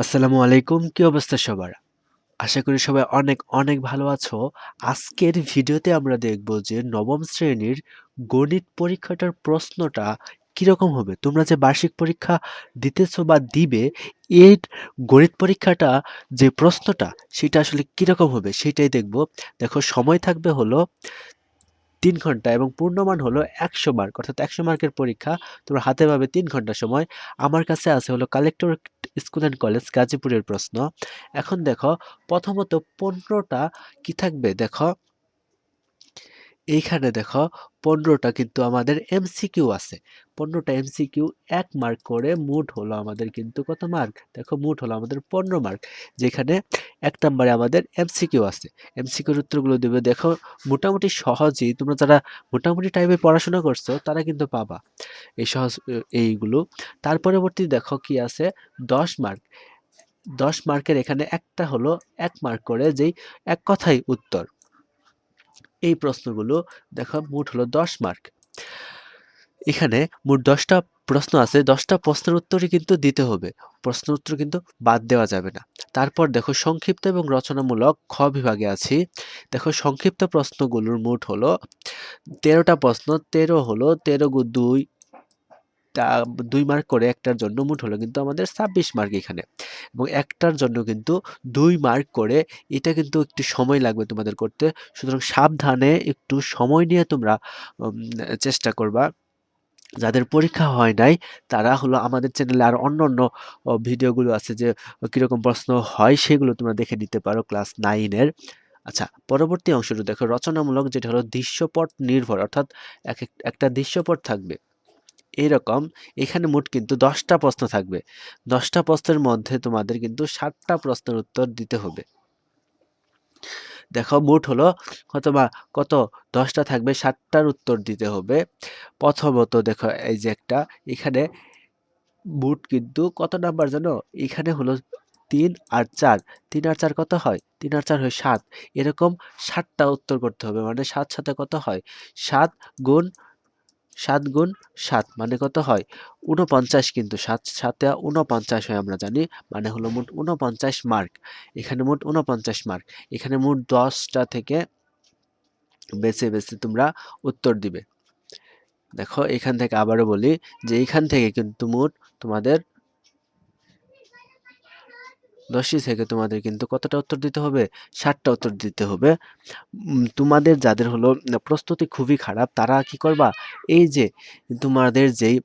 আসসালামু আলাইকুম, কি অবস্থা সবার? আশা করি সবাই অনেক অনেক ভালো আছো। আজকের ভিডিওতে আমরা দেখব যে নবম শ্রেণির গণিত পরীক্ষাটার প্রশ্নটা কীরকম হবে। তোমরা যে বার্ষিক পরীক্ষা দিতেছো বা দিবে, এর গণিত পরীক্ষাটা যে প্রশ্নটা, সেটা আসলে কীরকম হবে সেটাই দেখব। দেখো, সময় থাকবে হলো তিন ঘণ্টা এবং পূর্ণমান হলো একশো মার্ক, অর্থাৎ একশো মার্কের পরীক্ষা তোমরা হাতে পাবে তিন ঘণ্টা সময়। আমার কাছে আছে হলো কালেক্টর স্কুল অ্যান্ড কলেজ গাজীপুরের প্রশ্ন। এখন দেখো, প্রথমত পনেরোটা কি থাকবে? দেখো, এইখানে দেখো, পনেরোটা কিন্তু আমাদের এমসিকিউ আছে। পনেরোটা এমসিকিউ এক মার্ক করে মুঠ হলো আমাদের কিন্তু কত মার্ক দেখো মুঠ হলো আমাদের পনেরো মার্ক যেখানে এক নম্বরে আমাদের এমসিকিউ আছে। এমসিকিউর উত্তরগুলো দেবে, দেখো মোটামুটি সহজেই তোমরা যারা মোটামুটি টাইমে পড়াশোনা করছ, তারা কিন্তু পাবা এই সহজ, এইগুলো। তার পরবর্তী দেখো কি আছে? দশ মার্ক দশ মার্কের এখানে একটা হলো এক মার্ক করে যেই এক কথাই উত্তর। এই প্রশ্নগুলো দেখো মোট হলো দশ মার্ক এখানে মোট দশটা প্রশ্ন আছে। দশটা প্রশ্নের উত্তরই কিন্তু দিতে হবে। প্রশ্ন উত্তর কিন্তু বাদ দেওয়া যাবে না। তারপর দেখো, সংক্ষিপ্ত এবং রচনামূলক খ বিভাগে আছি। দেখো, সংক্ষিপ্ত প্রশ্নগুলোর মোট হলো তেরোটা প্রশ্ন। তেরো হলো তেরো গু দুই। তা দুই মার্ক করে একটার জন্য মোট হলো কিন্তু আমাদের ছাব্বিশ মার্ক এখানে। এবং একটার জন্য কিন্তু দুই মার্ক করে এটা কিন্তু একটু সময় লাগবে তোমাদের করতে। সুতরাং সাবধানে একটু সময় নিয়ে তোমরা চেষ্টা করবা। যাদের পরীক্ষা হয় নাই, তারা হলো আমাদের চ্যানেলে আর অন্য অন্য ভিডিওগুলো আছে যে, কীরকম প্রশ্ন হয় সেগুলো তোমরা দেখে নিতে পারো ক্লাস নাইনের আচ্ছা পরবর্তী অংশটা দেখো, রচনামূলক যেটা হলো দৃশ্যপট নির্ভর, অর্থাৎ এক এক- একটা দৃশ্যপট থাকবে। এরকম, এখানে মোট কিন্তু দশটা প্রশ্ন থাকবে। দশটা প্রশ্নের মধ্যে তোমাদের কিন্তু ষাটটা প্রশ্নের উত্তর দিতে হবে। দেখো মোট হলো অথবা কত? দশটা থাকবে, সাতটার উত্তর দিতে হবে। প্রথমত দেখো এই যে একটা, এখানে মোট কিন্তু কত নাম্বার জানো? এখানে হলো তিন আর চার। তিন আর চার কত হয়? তিন আর চার হয় সাত। এরকম সাতটা উত্তর করতে হবে। মানে সাত সাথে কত হয়? সাত গুণ সাত গুণ সাত মানে কত হয়? উনপঞ্চাশ কিন্তু সাত, সাতে উনপঞ্চাশ হয় আমরা জানি মানে হলো মোট উনপঞ্চাশ মার্ক। এখানে মোট উনপঞ্চাশ মার্ক। এখানে মোট দশটা থেকে বেছে বেছে তোমরা উত্তর দিবে। দেখো, এখান থেকে আবারও বলি যে এখান থেকে কিন্তু মোট তোমাদের দশটি থেকে তোমাদের কিন্তু কতটা উত্তর দিতে হবে? ষাটটা উত্তর দিতে হবে। তোমাদের যাদের হলো প্রস্তুতি খুবই খারাপ, তারা কি করবা? এই যে, তোমাদের যেই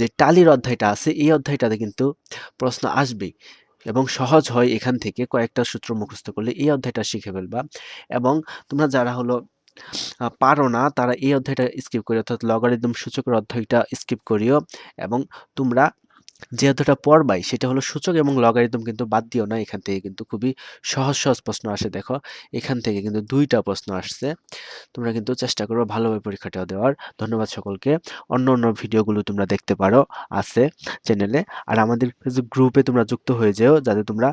যে টালির অধ্যায়টা আছে, এই অধ্যায়টাতে কিন্তু প্রশ্ন আসবেই এবং সহজ হয় এখান থেকে কয়েকটা সূত্র মুখস্থ করলে এই অধ্যায়টা শিখে ফেলবা এবং তোমরা যারা হলো পারো না, তারা এই অধ্যায়টা স্কিপ করি অর্থাৎ লগারিদম সূচকের অধ্যায়টা স্কিপ করিও এবং তোমরা যে অধ্যায়টা পড়বাই সেটা হলো সূচক এবং লগারিদম কিন্তু বাদ দিও না। এখান থেকে কিন্তু খুবই সহজ সহজ প্রশ্ন আসে। দেখো, এখান থেকে কিন্তু দুইটা প্রশ্ন আসছে। তোমরা কিন্তু চেষ্টা করো ভালোভাবে পরীক্ষাটা দেওয়ার। ধন্যবাদ সকলকে। অন্য অন্য ভিডিওগুলো তোমরা দেখতে পারো, আছে চ্যানেলে আর আমাদের গ্রুপে তোমরা যুক্ত হয়ে যেও, যাতে তোমরা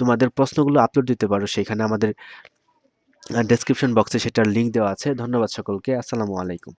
তোমাদের প্রশ্নগুলো আপলোড দিতে পারো। সেখানে আমাদের ডেসক্রিপশন বক্সে সেটার লিঙ্ক দেওয়া আছে। ধন্যবাদ সকলকে। আসসালামু আলাইকুম।